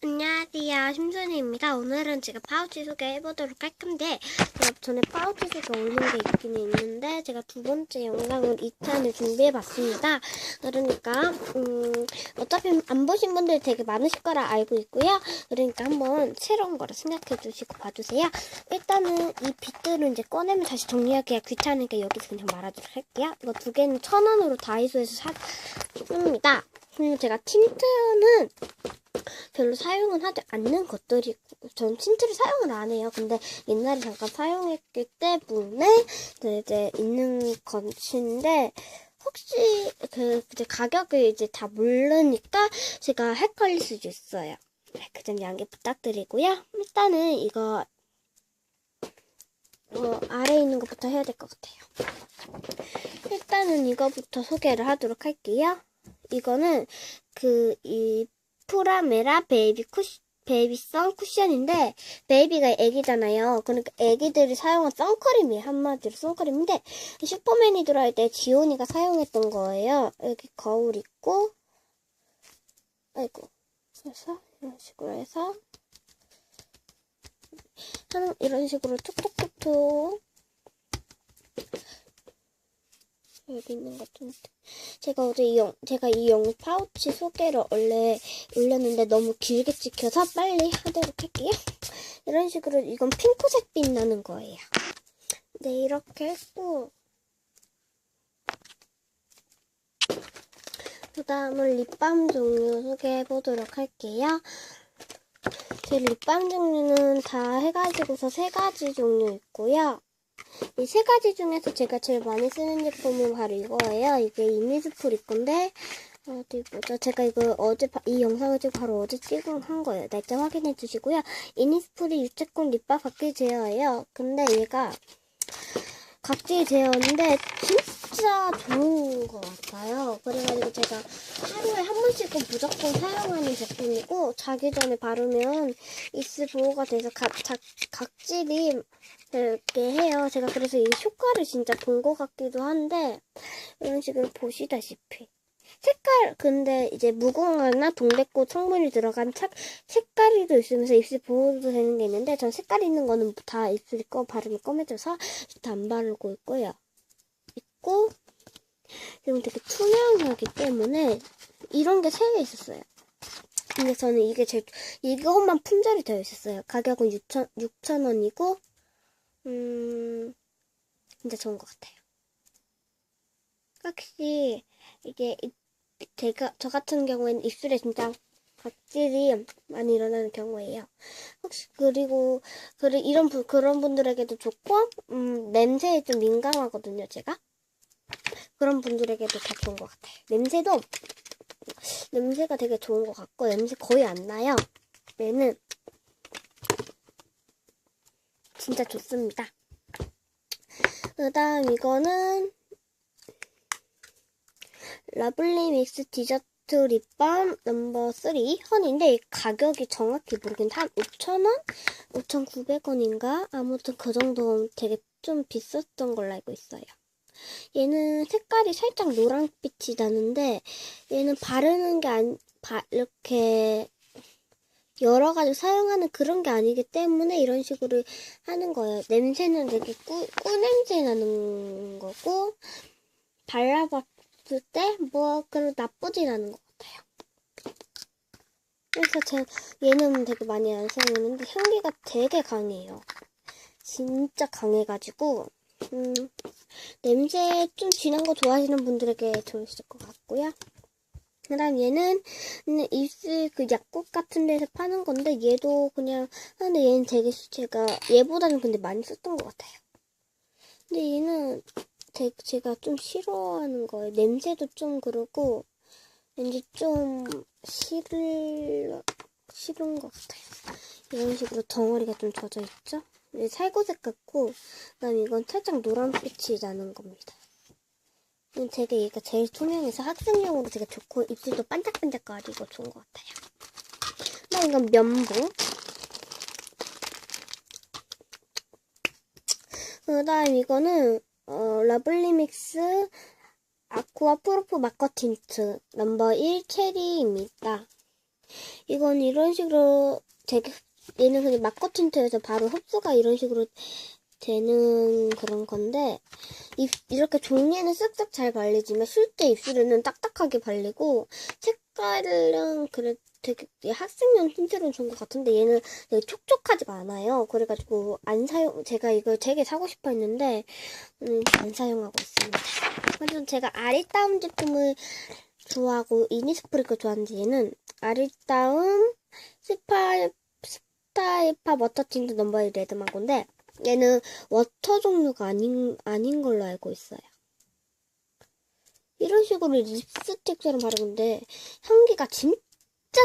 안녕하세요. 심순이입니다. 오늘은 제가 파우치 소개해보도록 할 건데, 제가 전에 파우치 소개 올린 게 있긴 있는데, 제가 두 번째 영상을 2탄을 준비해봤습니다. 그러니까, 음, 어차피 안 보신 분들 되게 많으실 거라 알고 있고요. 그러니까 한번 새로운 거라 생각해 주시고 봐주세요. 일단은 이 빗들은 이제 꺼내면 다시 정리하기가 귀찮으니까 여기서 그냥 말하도록 할게요. 이거 두 개는 천 원으로 다이소에서 샀습니다. 그리고 제가 틴트는 별로 사용은 하지 않는 것들이 전 틴트를 사용을 안 해요. 근데 옛날에 잠깐 사용했기 때문에 이제, 이제 있는 건인데 혹시 그 이제 가격을 이제 다 모르니까 제가 헷갈릴 수도 있어요. 네, 그점 양해 부탁드리고요. 일단은 이거 어, 아래에 있는 것부터 해야 될 것 같아요. 일단은 이거부터 소개를 하도록 할게요. 이거는 그 이 프라메라 베이비 쿠시 베이비성 쿠션인데 베이비가 애기잖아요. 그러니까 애기들이 사용한 선크림이에요. 한마디로 선크림인데 슈퍼맨이 들어갈 때 지온이가 사용했던 거예요. 여기 거울 있고 아이고 그래서 이런 식으로 해서 이런 식으로 톡톡톡톡 여기 있는 것 같은데 제가 어제 이 영, 제가 이영 파우치 소개를 원래 올렸는데 너무 길게 찍혀서 빨리 하도록 할게요. 이런 식으로 이건 핑크색 빛 나는 거예요. 네, 이렇게 했고 그 다음은 립밤 종류 소개해 보도록 할게요. 제 립밤 종류는 다 해가지고서 세 가지 종류 있고요. 이 세 가지 중에서 제가 제일 많이 쓰는 제품은 바로 이거예요. 이게 이미스프리 건데 어디 보자. 제가 이거 어제 바- 이 영상을 지금 바로 어제 찍은 한 거예요. 날짜 확인해 주시고요. 이니스프리 유채꽃 립밤 각질 제어예요. 근데 얘가 각질 제어인데 진짜 좋은 것 같아요. 그래가지고 제가 하루에 한 번씩은 무조건 사용하는 제품이고 자기 전에 바르면 입술 보호가 돼서 각, 각, 각질이 이렇게 해요. 제가 그래서 이 효과를 진짜 본 것 같기도 한데 이런 식으로 보시다시피 색깔 근데 이제 무궁화나 동백꽃 성분이 들어간 책 색깔이도 있으면서 입술 보호도 되는 게 있는데 전 색깔 있는 거는 다 입술이 꺼 바르면 검해져서 다안 바르고 있고요. 그리고 되게 투명하기 때문에 이런 게 세 개 있었어요. 근데 저는 이게 제일 이것만 품절이 되어 있었어요. 가격은 6천 6천 원이고 음 진짜 좋은 것 같아요. 확실히 이게 이- 제가 저 같은 경우에는 입술에 진짜 각질이 많이 일어나는 경우예요. 혹시 그리고 그리 이런 부, 그런 분들에게도 좋고 음, 냄새에 좀 민감하거든요, 제가. 그런 분들에게도 다 좋은 것 같아요. 냄새도 냄새가 되게 좋은 것 같고 냄새 거의 안 나요. 얘는 진짜 좋습니다. 그 다음 이거는 러블리 믹스 디저트 립밤 넘버 3 헌인데 이 가격이 정확히 모르겠는데 한 5,000원? 5,900원인가? 아무튼 그 정도 되게 좀 비쌌던 걸로 알고 있어요. 얘는 색깔이 살짝 노란빛이 나는데 얘는 바르는 게 아니, 바, 이렇게 여러 가지 사용하는 그런 게 아니기 때문에 이런 식으로 하는 거예요. 냄새는 되게 꿀, 꿀 냄새 나는 거고 발라봤을 때 뭐 그런 나쁘진 않은 것 같아요. 그래서 제 얘는 되게 많이 안 사용했는데 향기가 되게 강해요. 진짜 강해가지고 음, 냄새 좀 진한 거 좋아하시는 분들에게 좋으실 것 같고요. 그 다음 얘는 그냥 입술 그 약국 같은 데서 파는 건데 얘도 그냥 근데 얘는 되게 제가 얘보다는 근데 많이 썼던 것 같아요. 근데 얘는 제, 제가 좀 싫어하는 거예요. 냄새도 좀 그러고 왠지 좀 싫을 싫은 것 같아요. 이런 식으로 덩어리가 좀 젖어 있죠? 살구색 같고 그다음 이건 살짝 노란빛이 나는 겁니다. 음, 되게 얘가 제일 투명해서 학생용으로 되게 좋고 입술도 반짝반짝거리고 좋은 것 같아요. 그다음 이건 면봉. 그다음 이거는 어, 러블리 믹스 아쿠아 프로프 마커 틴트 넘버 1 체리입니다. 이건 이런 식으로 되게 얘는 그냥 마커 틴트여서 바로 흡수가 이런 식으로 되는 그런 건데 이, 이렇게 종이에는 쓱쓱 잘 발리지만 실제 입술에는 딱딱하게 발리고 색깔은 그래 되게 이 학생용 틴트는 좋은 것 같은데 얘는 되게 촉촉하지가 않아요. 그래가지고 안 사용 제가 이걸 되게 사고 싶어 했는데 음, 안 사용하고 있습니다. 그래서 제가 아리따움 제품을 좋아하고 이니스프리 거 좋아하는데 얘는 아리따움 스파 스타이파 워터 틴트 넘버 1 레드마고인데 얘는 워터 종류가 아닌 아닌 걸로 알고 있어요. 이런 식으로 립스틱처럼 바르는데 향기가 진짜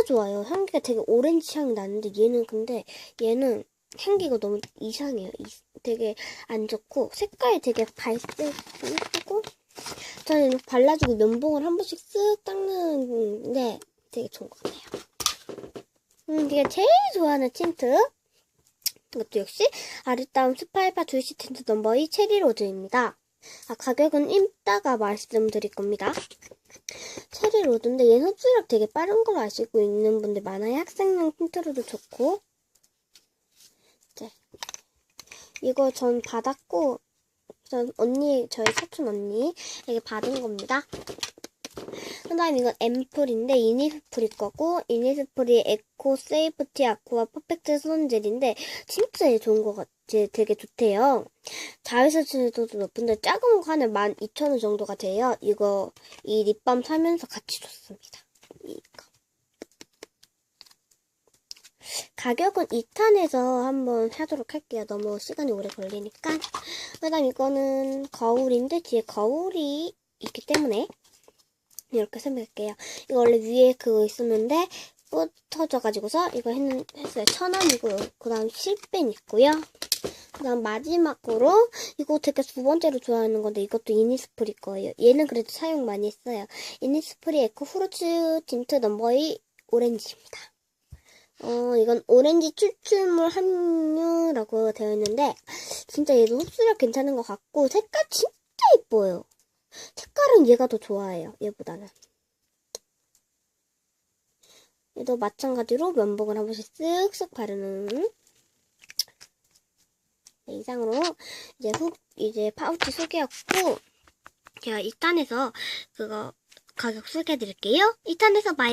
좋아요. 향기가 되게 오렌지 향이 나는데 얘는 근데 얘는 향기가 너무 이상해요. 이- 되게 안 좋고 색깔이 되게 발색하고 저는 발라주고 면봉을 한 번씩 쓱 닦는데 되게 좋은 것 같아요. 음, 제가 제일 좋아하는 틴트 이것도 역시 아리따움 스파이파 주시 틴트 넘버 2 체리 로즈입니다. 아, 가격은 이따가 말씀드릴 겁니다. 체리 로즈인데 얘는 흡수력 되게 빠른 걸로 아시고 있는 분들 많아요. 학생용 틴트로도 좋고. 네. 이거 전 받았고, 전 언니, 저희 사촌 언니에게 받은 겁니다. 그 다음 이건 앰플인데 이니스프리 거고 이니스프리 에코 세이프티 아쿠아 퍼펙트 수분젤인데 진짜 얘 좋은 것 같아. 되게 좋대요. 자외선지도도 높은데 작은 거 하나 12,000원 정도가 돼요. 이거 이 립밤 사면서 같이 줬습니다. 이거. 가격은 2탄에서 한번 사도록 할게요. 너무 시간이 오래 걸리니까. 그 다음 이거는 거울인데 뒤에 거울이 있기 때문에 이렇게 설명할게요. 이거 원래 위에 그거 있었는데 뿌 터져가지고서 이거 했는, 했어요. 천 원이고요. 그 다음 실펜 있고요. 그 다음 마지막으로 이거 되게 두 번째로 좋아하는 건데 이것도 이니스프리 거예요. 얘는 그래도 사용 많이 했어요. 이니스프리 에코 후르츠 틴트 넘버 2 오렌지입니다. 어, 이건 오렌지 추출물 함유라고 되어 있는데 진짜 얘도 흡수력 괜찮은 것 같고 색깔 진짜 예뻐요. 색깔은 얘가 더 좋아해요. 얘보다는. 얘도 마찬가지로 면봉을 한 번씩 쓱쓱 바르는 네, 이상으로 이제 후 이제 파우치 소개였고 제가 2탄에서 그거 가격 소개해 드릴게요. 2탄에서 봐요.